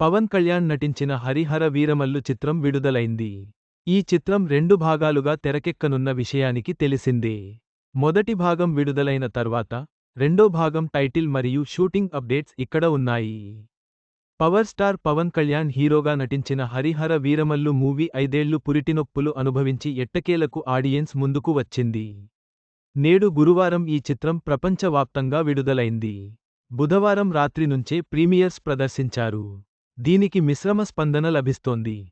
పవన్ కళ్యాణ్ నటించిన హరిహర వీరమల్లు చిత్రం విడుదలైంది. ఈ చిత్రం రెండు భాగాలుగా తెరకెక్కనున్న విషయానికి తెలిసిందే. మొదటి భాగం విడుదలైన తర్వాత రెండో భాగం టైటిల్ మరియు షూటింగ్ అప్డేట్స్ ఇక్కడ ఉన్నాయి. పవర్ స్టార్ పవన్ కళ్యాణ్ హీరోగా నటించిన హరిహర వీరమల్లు మూవీ ఐదేళ్ళు పురిటినొప్పులు అనుభవించి ఎట్టకేలకు ఆడియన్స్ ముందుకు వచ్చింది. నేడు గురువారం ఈ చిత్రం ప్రపంచవ్యాప్తంగా విడుదలైంది. బుధవారం రాత్రి నుంచే ప్రీమియర్స్ ప్రదర్శించారు. దీనికి మిశ్రమ స్పందన లభిస్తోంది.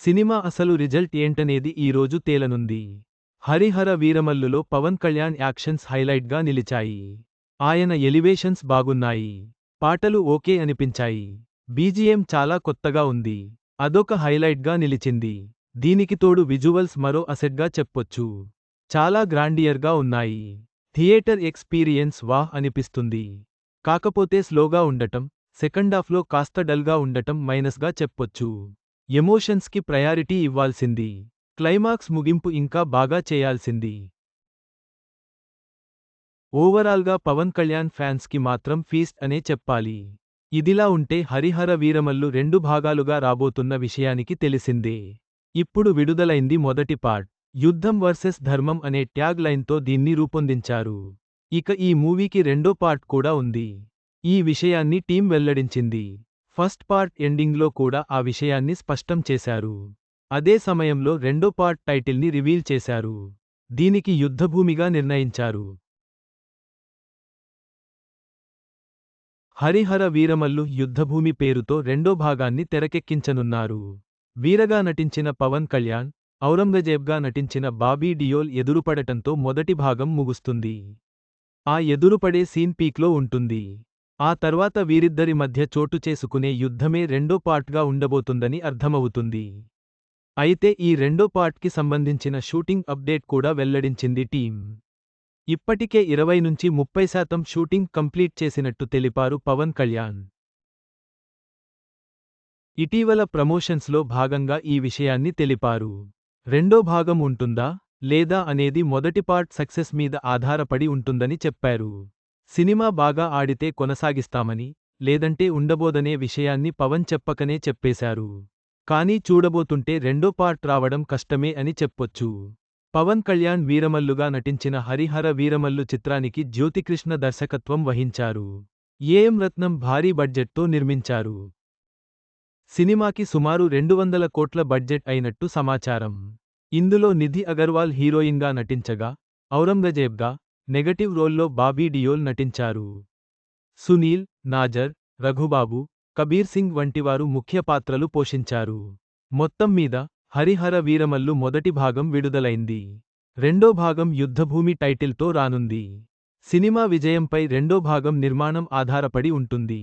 సినిమా అసలు రిజల్ట్ ఏంటనేది ఈరోజు తేలనుంది. హరిహర వీరమల్లులో పవన్ కళ్యాణ్ యాక్షన్స్ హైలైట్గా నిలిచాయి. ఆయన ఎలివేషన్స్ బాగున్నాయి. పాటలు ఓకే అనిపించాయి. బీజీఎం చాలా కొత్తగా ఉంది. అదొక హైలైట్గా నిలిచింది. దీనికి తోడు విజువల్స్ మరో అసెట్గా చెప్పొచ్చు. చాలా గ్రాండియర్గా ఉన్నాయి. థియేటర్ ఎక్స్పీరియన్స్ వాహ్ అనిపిస్తుంది. కాకపోతే స్లోగా ఉండటం సెకండాఫ్లో కాస్త డల్గా ఉండటం మైనస్గా చెప్పొచ్చు. ఎమోషన్స్కి ప్రయారిటీ ఇవ్వాల్సింది. క్లైమాక్స్ ముగింపు ఇంకా బాగా చేయాల్సింది. ఓవరాల్గా పవన్ కళ్యాణ్ ఫ్యాన్స్కి మాత్రం ఫీస్ట్ అనే చెప్పాలి. ఇదిలా ఉంటే హరిహర వీరమల్లు రెండు భాగాలుగా రాబోతున్న విషయానికి తెలిసిందే. ఇప్పుడు విడుదలైంది మొదటి పార్ట్. యుద్ధం వర్సెస్ ధర్మం అనే ట్యాగ్ లైన్తో దీన్ని రూపొందించారు. ఇక ఈ మూవీకి రెండో పార్ట్ కూడా ఉంది. ఈ విషయాన్ని టీం వెల్లడించింది. ఫస్ట్ పార్ట్ ఎండింగ్లో కూడా ఆ విషయాన్ని స్పష్టం చేశారు. అదే సమయంలో రెండో పార్ట్ టైటిల్ని రివీల్ చేశారు. దీనికి యుద్ధభూమిగా నిర్ణయించారు. హరిహర వీరమల్లు యుద్ధభూమి పేరుతో రెండో భాగాన్ని తెరకెక్కించనున్నారు. వీరగా నటించిన పవన్ కళ్యాణ్ ఔరంగజేబ్గా నటించిన బాబీ డియోల్ ఎదురుపడటంతో మొదటి భాగం ముగుస్తుంది. ఆ ఎదురుపడే సీన్ పీక్లో ఉంటుంది. ఆ తర్వాత వీరిద్దరి మధ్య చోటు చేసుకునే యుద్ధమే రెండో పార్ట్గా ఉండబోతుందని అర్థమవుతుంది. అయితే ఈ రెండో పార్ట్కి సంబంధించిన షూటింగ్ అప్డేట్ కూడా వెల్లడించింది టీం ఇప్పటికే ఇరవై నుంచి ముప్పై శాతం షూటింగ్ కంప్లీట్ చేసినట్టు తెలిపారు పవన్ కళ్యాణ్. ఇటీవల ప్రమోషన్స్లో భాగంగా ఈ విషయాన్ని తెలిపారు. రెండో భాగం ఉంటుందా? లేదా అనేది మొదటి పార్ట్ సక్సెస్ మీద ఆధారపడి ఉంటుందని చెప్పారు. సినిమా బాగా ఆడితే కొనసాగిస్తామని లేదంటే ఉండబోదనే విషయాన్ని పవన్ చెప్పకనే చెప్పేశారు. కానీ చూడబోతుంటే రెండో పార్ట్ రావడం కష్టమే అని చెప్పొచ్చు. పవన్ కళ్యాణ్ వీరమల్లుగా నటించిన హరిహర వీరమల్లు చిత్రానికి జ్యోతికృష్ణ దర్శకత్వం వహించారు. ఏఎం రత్నం భారీ బడ్జెట్తో నిర్మించారు. సినిమాకి సుమారు రెండు వందల కోట్ల బడ్జెట్ అయినట్టు సమాచారం. ఇందులో నిధి అగర్వాల్ హీరోయిన్గా నటించగా ఔరంగజేబ్గా నెగటివ్ రోల్లో బాబీ డియోల్ నటించారు. సునీల్ నాజర్ రఘుబాబు కబీర్ సింగ్ వంటివారు ముఖ్య పాత్రలు పోషించారు. మొత్తం మీద హరిహర వీరమల్లు మొదటి భాగం విడుదలైంది. రెండో భాగం యుద్ధభూమి టైటిల్తో రానుంది. సినిమా విజయంపై రెండో భాగం నిర్మాణం ఆధారపడి ఉంటుంది.